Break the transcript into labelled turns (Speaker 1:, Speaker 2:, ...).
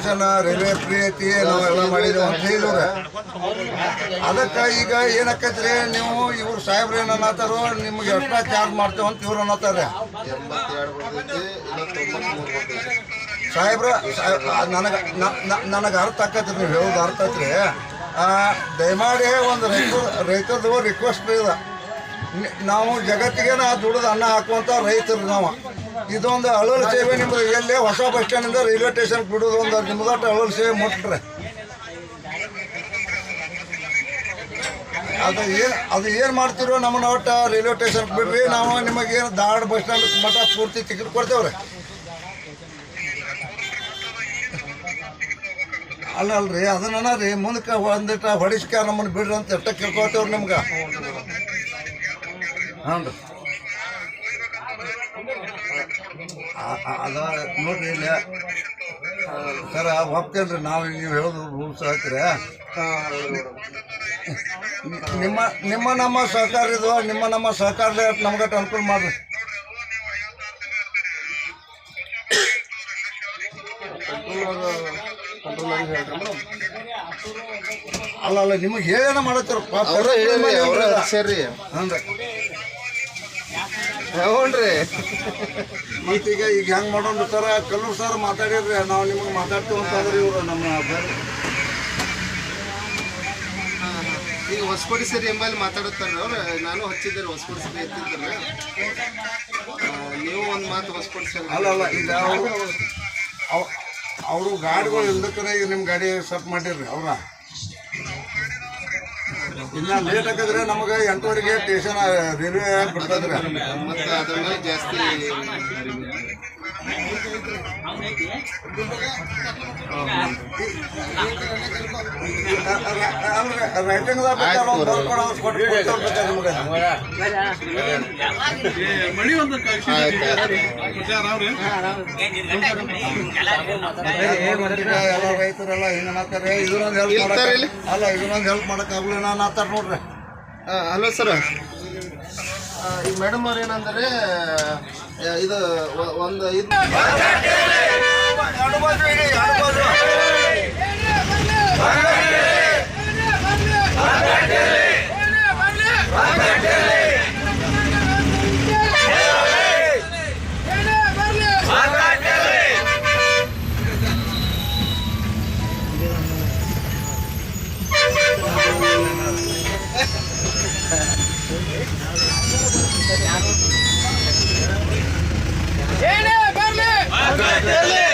Speaker 1: Station railway free ಐತಿ ನಾವೆಲ್ಲ ಮಾಡಿದೇವೆ ಅಂತ ಹೇಳಿದ್ರೆ. ಅದಕ್ಕೆ ಈಗ ಏನಾಕೈತ್ರಿ ನೀವು ಇವ್ರು ಸಾಹೇಬ್ರು ಏನು ಅನ್ನತ್ತಾರೋ ನಿಮ್ಗೆ ಎಕ್ಸ್ಟ್ರಾ ಚಾರ್ಜ್ ಮಾಡ್ತೇವೆ ಅಂತ ಇವ್ರು ಅನ್ನತ್ತಾರೆ ಸಾಹೇಬ್ರ ನನಗೆ ನನಗೆ ಅರ್ಥ ಆಕತ್ರಿ ನೀವು ಹೇಳೋದು ಅರ್ಥ ಆ, ದಯಮಾಡಿ ಒಂದು ರೈತ ರೈತರದು ರಿಕ್ವೆಸ್ಟ್ ಇದೆ. ನಾವು ಜಗತ್ತಿಗೆ ನಾ ದುಡಿದು ಅನ್ನ ಹಾಕುವಂಥ ರೈತರು ನಾವು. ಇದೊಂದು ಅಳಲು ಸೇವೆ ನಿಮ್ದು. ಎಲ್ಲಿ ಹೊಸ ಬಸ್ ಸ್ಟ್ಯಾಂಡಿಂದ ರೈಲ್ವೆ ಸ್ಟೇಷನ್ ಬಿಡೋದು ಒಂದು ನಿಮ್ದಟ್ಟು ಅಳಲು ಸೇವೆ ಮುಟ್ರೆ ಅದು ಏನು ಅದು ಏನು ಮಾಡ್ತಿರೋ ನಮ್ಮನ್ನ ಒಟ್ಟು ರೈಲ್ವೆ ಸ್ಟೇಷನ್ ಬಿಡ್ರಿ. ನಾವು ನಿಮಗೆ ಏನು ಧಾರವಾಡ ಬಸ್ ಸ್ಟ್ಯಾಂಡ್ ಮಠ ಪೂರ್ತಿ ಟಿಕೆಟ್ ಕೊಡ್ತೇವ್ರಿ. ಅಲ್ಲ ಅಲ್ರಿ ಅದನ್ನ ರೀ ಮುಂದಕ್ಕೆ ಒಂದಿಟ್ಟ ಹೊಡಿಸ್ಕ ನಮ್ಮನ್ನು ಬಿಡ್ರಿ ಅಂತ ಎಷ್ಟ ಕೇಳ್ಕೊತೇವ್ರಿ ನಿಮ್ಗೆ. ಹ್ಞೂ ರೀ. ಅದ ನೋಡ್ರಿ ಇಲ್ಲ ಸರ್ ಒಪ್ಕೇನ್ರಿ ರೀ ನಾವು ನೀವು ಹೇಳೋದು ರೂಲ್ಸ್ ಹಾಕ್ರಿ ನಿಮ್ಮ ನಿಮ್ಮ ನಮ್ಮ ಸಹಕಾರ ಇದು ನಿಮ್ಮ ನಮ್ಮ ಸಹಕಾರ ನಮ್ಗೆ ಅನುಕೂಲ ಮಾಡ್ರಿ. ಅಲ್ಲ ಅಲ್ಲ ನಿಮಗೆ ಹೇಳೇನ
Speaker 2: ಮಾಡತ್ತಿರಪ್ಪ ಸರಿ
Speaker 1: ಹ್ಞೂ
Speaker 2: ಹ್ಞೂನ್ರಿ
Speaker 1: ಮತ್ತೀಗ ಈಗ ಹೆಂಗೆ ಮಾಡೋಣ ಸರ್? ಕಲ್ಲೂರು ಸರ್ ಮಾತಾಡಿದ್ರಿ ನಾವು ನಿಮಗೆ ಮಾತಾಡ್ತೀವಿ ಅಂತಂದ್ರೆ ಇವರು ನಮ್ಮ
Speaker 2: ಈಗ ಹೊಸಕೋಡಿ ಸರಿ ಎಂಬಲ್ಲಿ ಮಾತಾಡುತ್ತಾರೆ ಅವ್ರು. ನಾನು ಹಚ್ಚಿದ್ದಾರೆ ಹೊಸಕೋಡಿ ಸರಿ ಎತ್ತಿದ್ದಾರೆ ನೀವು ಒಂದು ಮಾತು ಹೊಸಕೋಡಿ ಸರಿ
Speaker 1: ಅಲ್ಲ ಅಲ್ಲ ಈಗ ಅವರು ಅವರು ಗಾಡಿಗಳು ಇಲ್ದಕ್ಕನೇ ಈಗ ನಿಮ್ಮ ಗಾಡಿ ಸೆಟ್ ಮಾಡಿರ್ರಿ ಅವ್ರ. ಇನ್ನ ಲೇಟ್ ಹಾಕಿದ್ರೆ ನಮಗೆ ಎಂಟುವರೆಗೆ ಸ್ಟೇಷನ್ ರೈಲ್ವೆ ಬಿಡ್ತದ್ರೆ
Speaker 2: ಮತ್ತು ಅದ್ರ ಮೇಲೆ ಜಾಸ್ತಿ
Speaker 1: ರೈಟಿಂಗ್ ಎಲ್ಲ ರೈತರೆಲ್ಲ ಹಿಂಗ? ಅಲ್ಲ ಇದನ್ನೊಂದು ಹೆಲ್ಪ್ ಮಾಡಕ್ ಆಗ್ಲಿಲ್ಲ ಅನ್ನತ್ತಾರ ನೋಡ್ರಿ.
Speaker 2: Hello sir. ಈ ಮೇಡಮ್ ಅವ್ರು ಏನಂದ್ರೆ ಇದು ಒಂದು ಇದು
Speaker 1: ¡Viene, Parle! ¡Parle,